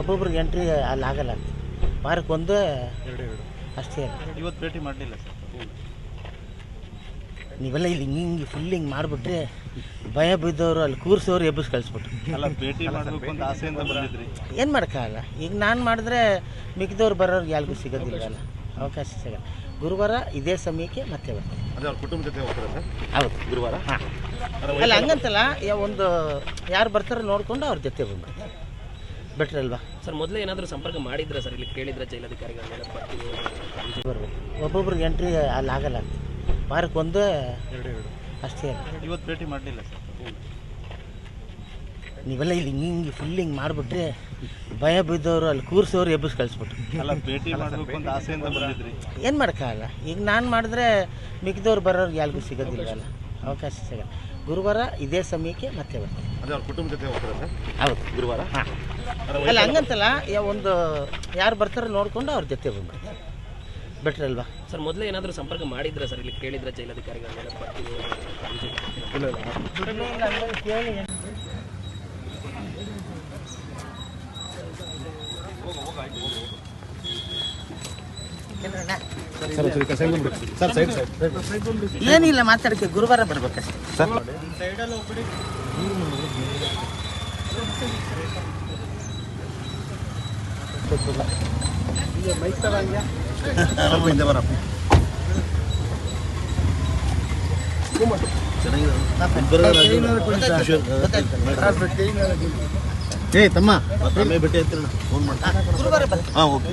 ಒಬ್ಬೊಬ್ರಿಗೆ ಎಂಟ್ರಿ ಅಲ್ಲಿ ಆಗಲ್ಲ ಅಂತ ವಾರಕ್ಕೊಂದು ಎರಡು ಎರಡು ಅಷ್ಟೇ ಇವತ್ತು ಭೇಟಿ ಮಾಡಲಿಲ್ಲ ಸರ್. ನೀವೆಲ್ಲ ಇಲ್ಲಿ ಹಿಂಗೆ ಫುಲ್ ಹಿಂಗೆ ಮಾಡಿಬಿಟ್ರೆ ಭಯ ಬಿದ್ದವರು ಅಲ್ಲಿ ಕೂರ್ಸೋರು ಎಬ್ಬಿಸಿ ಕಳಿಸ್ಬಿಟ್ರು. ಅಲ್ಲ ಭೇಟಿ ಮಾಡಬೇಕು ಅಂತ ಆಸೆಯಿಂದ ಬಂದಿದ್ರಿ. ಏನು ಮಾಡೋಕ್ಕಾಗಲ್ಲ. ಈಗ ನಾನು ಮಾಡಿದ್ರೆ ಮಿಕ್ಕಿದವ್ರು ಬರೋರ್ಗೆ ಯಾರಿಗೂ ಸಿಗೋದಿಲ್ಲ ಅವಕಾಶ ಸಿಗಲ್ಲ. ಗುರುವಾರ ಇದೇ ಸಮಯಕ್ಕೆ ಮತ್ತೆ ಬರ್ತೀನಿ. ಅದೇ ಅವ್ರ ಕುಟುಂಬ ಜೊತೆ ಹೋಗ್ತಾರೆ ಸರ್? ಹೌದು. ಗುರುವಾರ? ಹಾಂ. ಅಲ್ಲ ಹಂಗಂತಲ್ಲ ಒಂದು ಯಾರು ಬರ್ತಾರೋ ನೋಡ್ಕೊಂಡು ಅವ್ರ ಜೊತೆ ಬಂದ್ಬಿಡ್ತೀನಿ ಬೆಟ್ರ್ ಅಲ್ವಾ? ಸರ್ ಮೊದಲೇ ಏನಾದರೂ ಸಂಪರ್ಕ ಮಾಡಿದ್ರೆ ಸರ್? ಇಲ್ಲಿ ಕೇಳಿದ್ರೆ ಜೈಲಧಿಕಾರಿಗಳನ್ನೆಲ್ಲ ಬರ್ತೀವಿ ಬರ್ಬೇಕು ಒಬ್ಬೊಬ್ರಿಗೆ ಎಂಟ್ರಿ ಅಲ್ಲಿ ಆಗಲ್ಲ ವಾರಕ್ಕೆ ಒಂದು ಎರಡು ಎರಡು. ಅಷ್ಟೇ ಇವತ್ತು ಭೇಟಿ ಮಾಡಲಿಲ್ಲ ಸರ್. ನೀವೆಲ್ಲ ಇಲ್ಲಿ ಹಿಂಗೆ ಹಿಂಗೆ ಫುಲ್ ಹಿಂಗೆ ಮಾಡಿಬಿಟ್ರೆ ಭಯ ಬಿದ್ದವರು ಅಲ್ಲಿ ಕೂರ್ಸೋರು ಎಬ್ಬಿಸಿ ಕಳಿಸ್ಬಿಟ್ರು. ಅಲ್ಲ ಭೇಟಿ ಮಾಡಬೇಕು ಅಂತ ಆಸೆಯಿಂದ ಬಂದಿದ್ರಿ. ಏನು ಮಾಡೋಕ್ಕಾಗಲ್ಲ. ಈಗ ನಾನು ಮಾಡಿದ್ರೆ ಮಿಕ್ಕಿದವ್ರು ಬರೋರ್ಗೆ ಯಾರಿಗೂ ಸಿಗೋದಿಲ್ಲ ಅವಕಾಶ ಸಿಗಲ್ಲ. ಗುರುವಾರ ಇದೇ ಸಮಯಕ್ಕೆ ಮತ್ತೆ ಬರ್ತೀನಿ. ಅದೇ ಅವ್ರ ಕುಟುಂಬ ಜೊತೆ ಹೋಗ್ತಾರೆ ಸರ್? ಹೌದು. ಗುರುವಾರ? ಹಾಂ. ಅಲ್ಲ ಹಂಗಂತಲ್ಲ ಯಾ- ಒಂದು ಯಾರು ಬರ್ತಾರೋ ನೋಡ್ಕೊಂಡು ಅವ್ರ ಜೊತೆ ಬಂದ್ಬಿಡ್ತೀನಿ ಬೆಟ್ರ್ ಅಲ್ವಾ? ಸರ್ ಮೊದಲೇ ಏನಾದರೂ ಸಂಪರ್ಕ ಮಾಡಿದ್ರೆ ಸರ್? ಇಲ್ಲಿ ಕೇಳಿದ್ರೆ ಜೈಲಧಿಕಾರಿಗಳನ್ನೆಲ್ಲ ಬರ್ತೀವಿ ಏನಿಲ್ಲ ಮಾತಾಡಕ್ಕೆ ಗುರುವಾರ ಬರ್ಬೇಕಷ್ಟೇ. ಸ್ವಲ್ಪ ಹಿಂದೆ ಬರಪ್ಪ ಏ ತಮ್ಮ. ಭೇಟಿ ಆಯ್ತಿರಣ್ಣ ಫೋನ್ ಮಾಡ್ತಾ ಗುರುವಾರ ಬರ್ತೀನಿ ಹಾಂ okay.